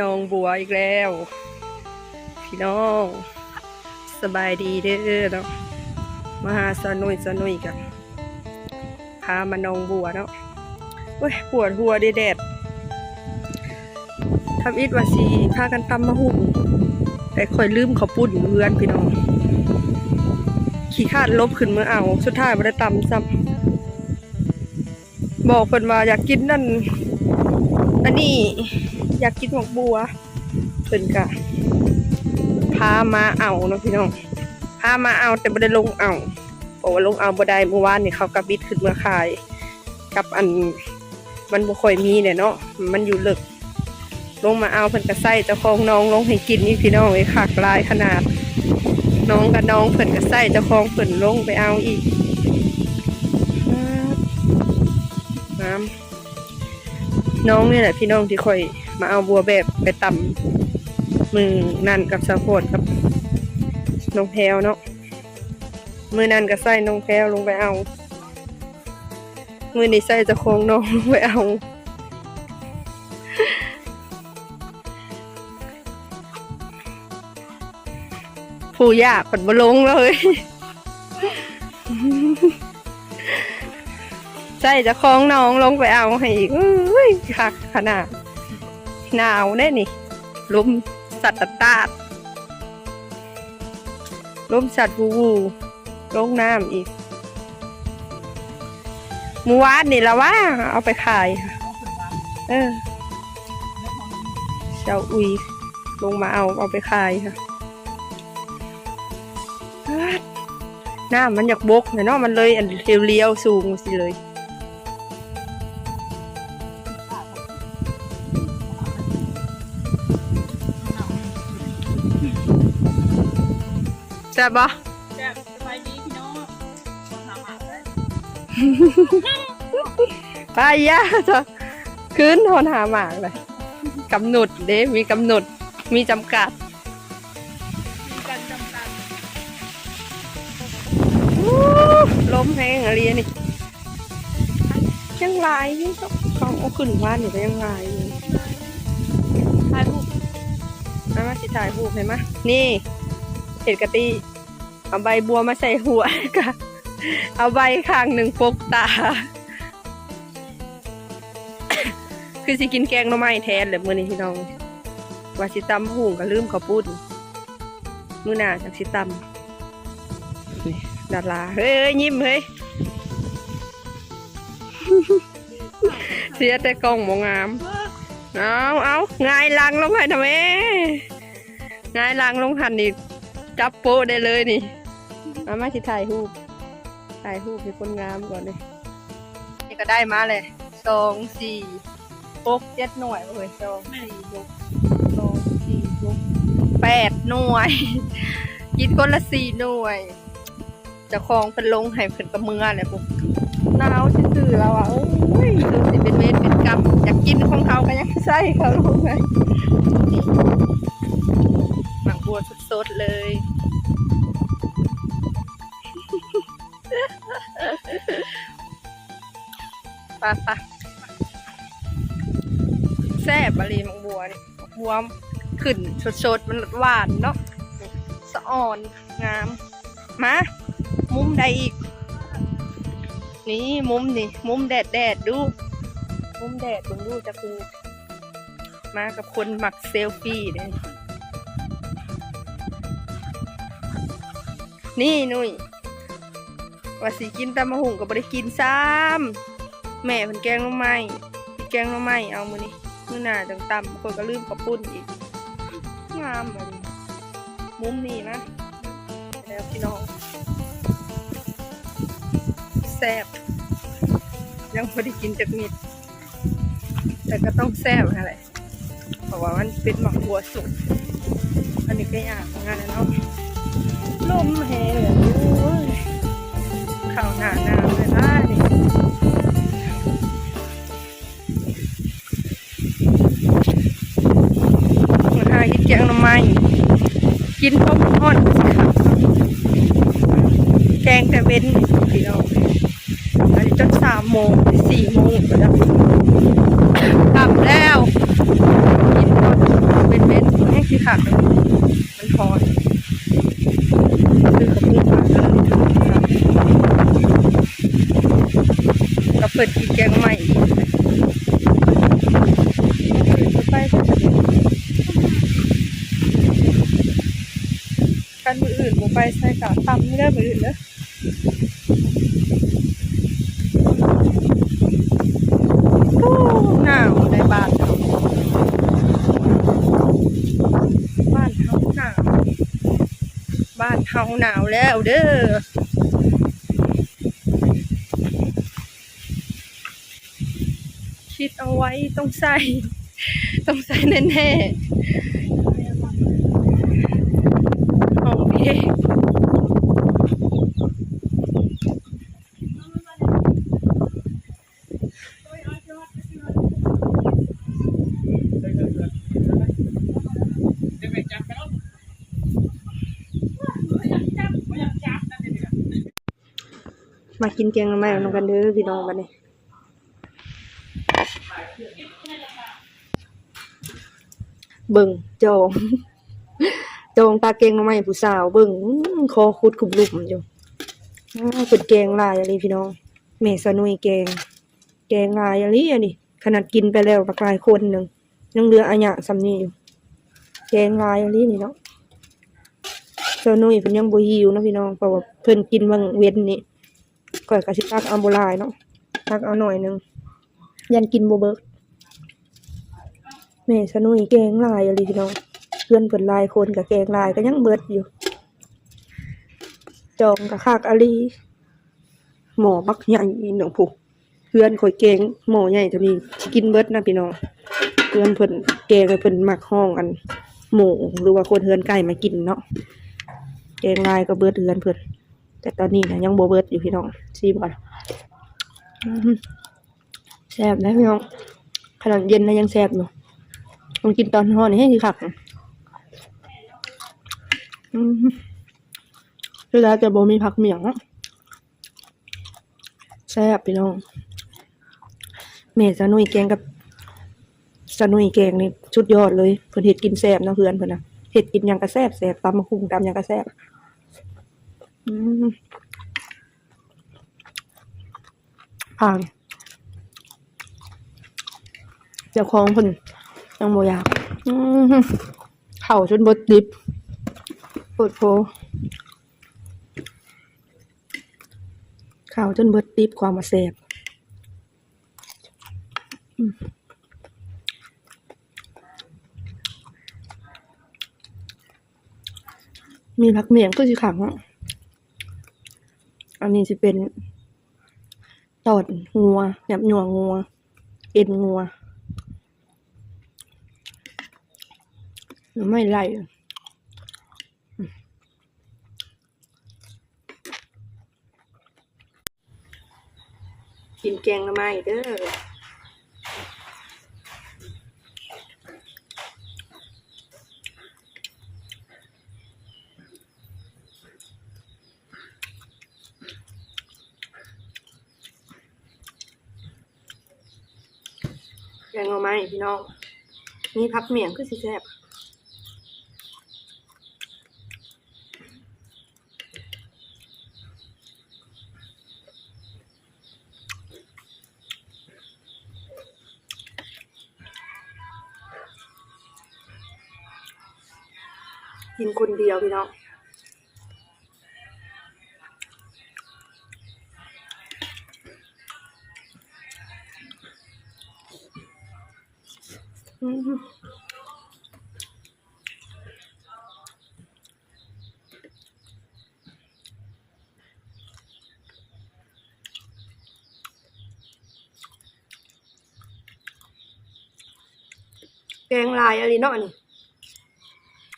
น้องบัวอีกแล้ว พี่น้องสบายดีเด้อเนาะมาหาสนุยสนุยกันพามาน้องบัวเนาะเว้ยปวดหัวเดแดดทำอิดว่าสีพากันตำมะหุ่งแต่คอยลืมเขาปุ่นเพื่อนพี่น้อง ขี่ขาดลบขึ้นเมื่อเอา สุดท้ายไม่ได้ตำซ้ำบอกเพิ่นว่าอยากกินนั่น อันนี้ อยากกินหมกบัวเพิ่นกะพามาเอาเนาะพี่น้องพามาเอาแต่บ่ได้ลงเอาบอกว่าลงเอาบ่ได้เมื่อวานนี่เขากระบิดขึ้นมาขาย กับอันมันบ่ค่อยมีเนี่ยเนาะมันอยู่ลึก ลงมาเอาเพิ่นก็ใส่เจ้าของน้องลงให้กินนี่พี่น้องไอ้ขากลายขนาด น้องกับน้องเพิ่นก็ใส่เจ้าของเพิ่นลงไปเอาอีกน้ำน้องนี่แหละพี่น้องที่ค่อย มาเอาบัวแบบไปตำมือนั่นกับสะโพดกับน้องแพลวเนาะมือนั่นก็ใส่น้องแพลวลงไปเอา มือนี้ใส่จ้าของน้องลงไปเอาผู้ยากผลมาลงเลย ใส่จะคล้องน้องลงไปเอาให้อีกอุ้ยคักขนาด หนาวแน่นี่ลมสัตว์ตาดลมสัตว์วูวูลงน้ำอีกมื่อวานนี่ละว่า เอาไปขายเออเจ้าอุยลงมาเอาเอาไปขายค่ะหน้ามันอยากบกเนาะมันเลยอันเรียวๆสูงสิเลย ซ่บปะแซ่บสบายดีพี่น้องทำอาหารได้ไปย่าจะขึ้นทนหาหมากเลยกำหนดเด้มีกำหนดมีจำกัดมีการจำกัดอู้ล้มแห้งอะไรนี่ยังลายอยู่เขาเอาขึ้นบ้านอยู่ก็ยังลายอยู่ถ่ายรูปมามาสิถ่ายรูปเห็นไหมนี่เห็ดกะติ เอาใบบัวมาใส่หัวกะเอาใบข้างหนึ่งปกตา คือสิกินแกงหน่อไม้แทนเลยมื้อนี้พี่น้องว่าสิตำหุงก็ลืมข้าวปุ้นมื้อหน้าจากสิตำนี่ดาราเฮ้ยยิ้มเฮ้ยเสียแต่กล้องมองงามเอาเอางายลังลงให้ทำไมงายลังลงหันนี่จับโป๊ได้เลยนี่ เอามาที่ถ่ายรูปถ่ายรูปให้คนงามก่อนเลยนี่ก็ได้มาเลยสองสี่หกเจ็ดหน่วยเลยสองสี่หกสองสี่หกแปดหน่วยกินคนละสี่หน่วยจะคลองเป็นลงให้เพิ่นกระเมือเลยพวกหนาวซื่อๆแล้วอะโอ้ยดูสิเป็นเวทเป็นกรรมอยากกินของเขาก็ยังใส่เขาลงไงหมักบัวสดๆเลย ปะปแซ่บบะรีมักบัวนี่มักบัวขึ้นสดๆมันหวานเนาะสะอ่อนงาม มา มุมใดอีก นี่มุมนี่ มุมแดดแดดดู มุมแดดมึงดูจะคือมากับคนหมักเซลฟี่เลยนี่นุ้ยว่าสิกินตำมะหุงกับบริกินซ้ำ แม่เพิ่นแกงน้ำไม้พี่แกงน้ำไม้เอามือนี่มือหน้าจังตำคนก็ลืมกระปุ้นอีกงามเลยมุมนี้นะแล้วพี่น้องแซ่บยังไม่ได้กินจากมิดแต่ก็ต้องแซ่บอะไรเพราะว่ามันเป็นหมักบัวสุกอันนี้ก็ยากงานนะเนาะลมแห้งเลยข้าวหน้าหนา กินพ้มทอดแกงแต่เว้นดียวองอันนี้จนสามโมงสี่โมงก็ได้กลับแล้วกินต้มเป็นเว้นให้ขี้ขาดมันทอดคือกับปูปลยเราเปิดกินแกงใหม่ ไปใส่กะตำไม่ได้มืออื่นเนอะโอ้หนาวในบ้านเราบ้านเฮาหนาวบ้านเฮาหนาวแล้วเด้อคิดเอาไว้ต้องใส่ ต้องใส่แน่ๆของพี่ เดี๋ยวไปจับกันไม่อยากจับไม่อยากจับนั่นเอง มากินแกงละไม้ลงกันเด้อพี่น้องบัดนี้เบิ่งจองจองตาแกงละไม้ผู้สาว เบิ่งคอคุดคุบลุมอยู่เป็นแกงลายอะไรพี่น้องแม่สนุยแกง แกงลายอะไรอันนี้ขนาดกินไปแล้วบักลายคนหนึ่งยังเหลืออันยะสำนีอยู่แกงลายอะไรนี่เนาะสนุยเพิ่นยังบ่หิวเนาะพี่น้องเพราะว่าเพิ่นกินบางเว้นนี่ ก่อยกะสิตักเอาโบลายเนาะตักเอาหน่อยหนึงยันกินโบเบิร์กแม่สนุยแกงลายอะไรพี่น้องเพื่อนเปิดลายคนกับแกงลายก็ยังเบิดอยู่ จองกับคากอาลีหมอบักใหญ่หนึ่งผู้เพื่อนข่อยแกงหมอใหญ่เท่านี้สิกินเบิดนะพี่น้องเพื่อนเพิ่นแกงเพิ่นมักห้องอัน หมูหรือว่าคนเฮือนไก่มากินเนาะแกงลายก็เบิดเฮือนเพิ่น แต่ตอนนี้นะยังโบเบิร์ดอยู่พี่น้องซีมก่อนแซ่บนะพี่น้องขนาดเย็นนะยังแซ่บอยู่มันกินตอนร้อนี่ให้ดีคักเวลาจะโบมีผักเหมียงแซ่บพี่น้องเมสนุยแกงกับสนุยแกงนี่ชุดยอดเลยเพิ่นเห็ดกินแซ่บนะเพื่อนเพิ่นนะเห็ดกินยังกระแซ่บแซ่บตำมะคุงตำยังกระแซ่บ ผ่านเจ้าของพิ่นยังบ่อยากอืมเข่าจนบดดิบปวดโพเข่าจนเบิดดิบความมาแสบอืมมีผักเมียงก็สิขังอะ อันนี้จะเป็นตอดงัวแบบหนวงัว เอ็นงัวหรือไม่ไล่กินแกงละไม้เด้อ แกงละไม้พี่น้องมีพักเมี่ยงคือสิแซ่บกินคนเดียวพี่น้อง แกงลายอะไรเนาะนี่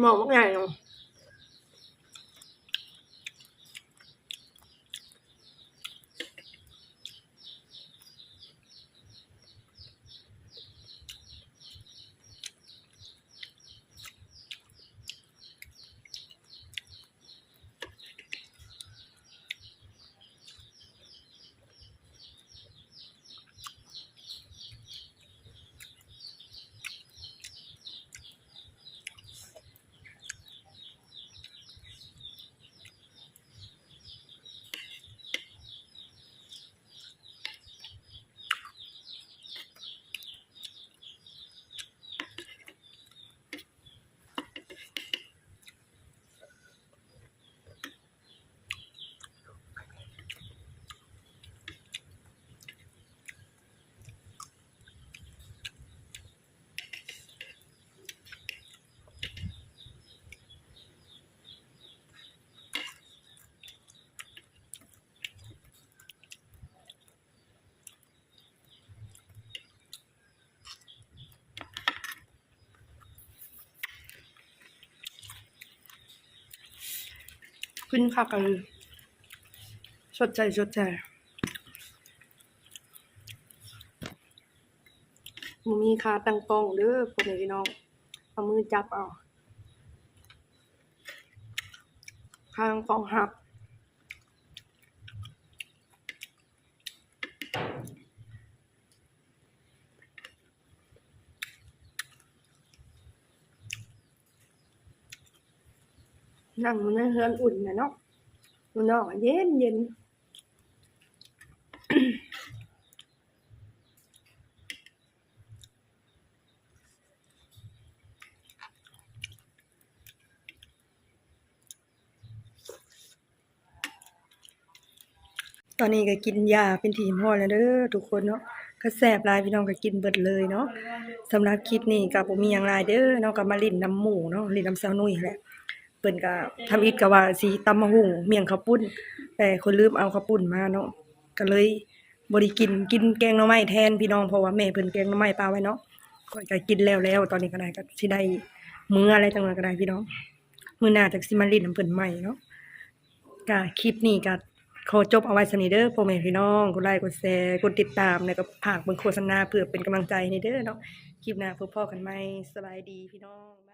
หมองมักใหญ่เนาะ ขึ้นคักกันสดใจสดใจมมีขาตั้งกล้องเด้อพ่อแม่พี่น้องเอามือจับเอาข้างกองหัก นั่งมันในเฮือนอุ่นนะเนาะมันนอกเย็นเย็นตอนนี้ก็กินยาเป็นทีมอแล้วเด้อทุกคนเนาะก็แซ่บลายพี่น้องก็กินเบิดเลยเนาะสำหรับคลิปนี้ก็บ่มีหยังหลายเด้อเนาะก็มาลินน้ำหมูเนาะลินน้ำสาวนุ่ยแหละ เพิ่นก็ทำอิฐก็ว่าสิตำมะฮุ่งเมี่ยงข้าวปุ้น แต่คนลืมเอาข้าวปุ้นมาเนาะก็เลยบ่ได้กินกินแกงหน่อไม้แทนพี่น้องเพราะว่าแม่เพิ่นแกงหน่อไม้ปลาไว้เนาะก็จะกินแล้วแล้ว ตอนนี้ก็ได้ก็สิได้มื้ออะไรจังเลยก็ได้พี่น้องมื้อหน้าจักสิมาลิ้นน้ำเพิ่นใหม่เนาะก็คลิปนี้ก็ขอจบเอาไว้สนิเด้อพ่อแม่พี่น้องกดไลค์กดแชร์กดติดตามแล้วก็ฝากเบิ่งโฆษณาเพื่อเป็นกำลังใจให้เด้อเนาะคลิปหน้าพบพ่อกันใหม่สบายดีพี่น้อง